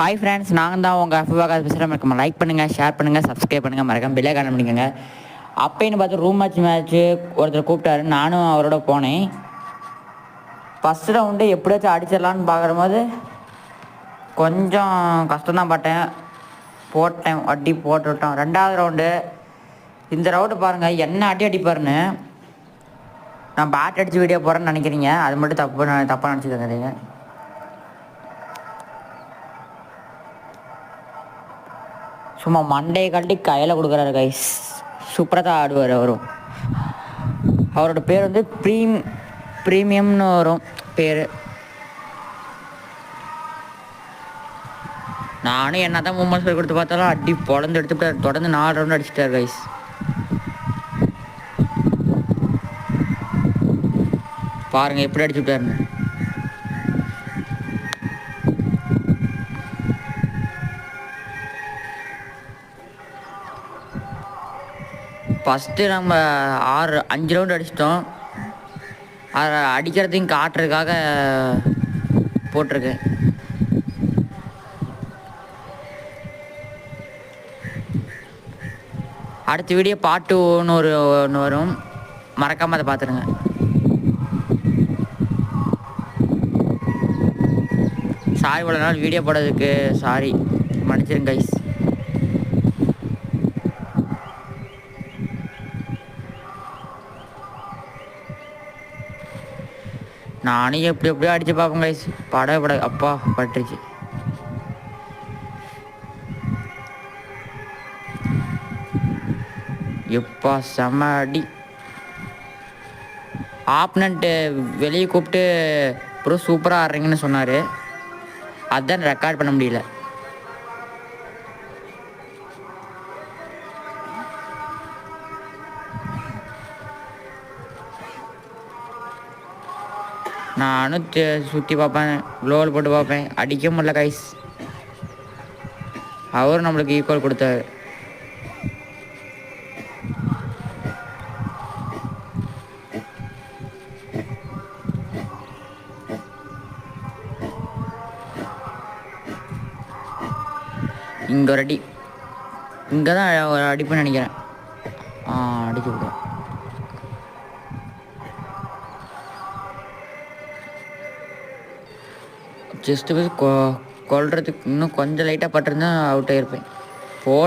Hi friends நாங்கள் தான் உங்கள் அஃபுவாக பேசுகிறேன் மறக்காம லைக் பண்ணுங்கள் ஷேர் பண்ணுங்கள் சப்ஸ்கிரைப் பண்ணுங்கள் மறக்காம பில்லே காரணம் பண்ணிக்கோங்க அப்போன்னு பார்த்து ரூம் மேட்ச் மேட்ச்சு ஒருத்தர் கூப்பிட்டாரு. நானும் அவரோட போனேன். ஃபஸ்ட் ரவுண்டு எப்படியாச்சும் அடிச்சிடலான்னு பார்க்குற போது கொஞ்சம் கஷ்டம்தான் பட்டேன் போட்டேன் அடி போட்டு விட்டோம். ரெண்டாவது ரவுண்டு இந்த ரவுண்டு பாருங்கள் என்ன அடி அடிப்பாருன்னு. நான் பேட் அடித்து வீடியோ போகிறேன்னு நினைக்கிறீங்க. அது மட்டும் தப்பு தப்பாக நினச்சிக்கிறீங்க சும்மா மண்டையை கட்டி கையில் கொடுக்குறாரு கைஸ் சூப்பராக தான் ஆடுவார் அவரும் அவரோட பேர் வந்து ப்ரீம் ப்ரீமியம்னு வரும் பேர். நானும் என்ன தான் மூமெண்ட் சொல்லி கொடுத்து பார்த்தாலும் அடி பொழந்து எடுத்துட்டு தொடர்ந்து நாலு ரவுண்ட் அடிச்சிட்டார் கைஸ் பாருங்க எப்படி அடிச்சுட்டாருன்னு ஃபஸ்ட்டு நம்ம ஆறு அஞ்சு ரவுண்டு அடிச்சிட்டோம். அதை அடிக்கிறதையும் காட்டுறதுக்காக போட்டிருக்கேன். அடுத்த வீடியோ பாட்டு ஒன்று ஒரு ஒன்று வரும். மறக்காமல் அதை பார்த்துருங்க சாரி இவ்வளோ நாள் வீடியோ போடுறதுக்கு சாரி மன்னிச்சிருங்க கைஸ் நானும் எப்படி எப்படியோ அடித்து பார்ப்பேன் கைஸ் பட பட அப்பா பட்டுருச்சு. எப்பா செம அடி. ஆப்னண்ட்டு வெளியே கூப்பிட்டு ப்ரோ சூப்பராக ஆடுறீங்கன்னு சொன்னார். அதான் ரெக்கார்ட் பண்ண முடியல. நானும் சுற்றி பார்ப்பேன். க்ளோவல் போட்டு பார்ப்பேன். அடிக்க முடியல கைஸ் அவரும் நம்மளுக்கு ஈக்குவல் கொடுத்தாரு. இங்கே ஒரு அடி. இங்கே தான் ஒரு அடிப்புன்னு நினைக்கிறேன். ஆ அடிக்க விடுவேன் ஜஸ்ட்டு போய் கொ கொல்றதுக்கு இன்னும் கொஞ்சம் லைட்டாக பட்டிருந்தா அவுட் ஆகிருப்பேன்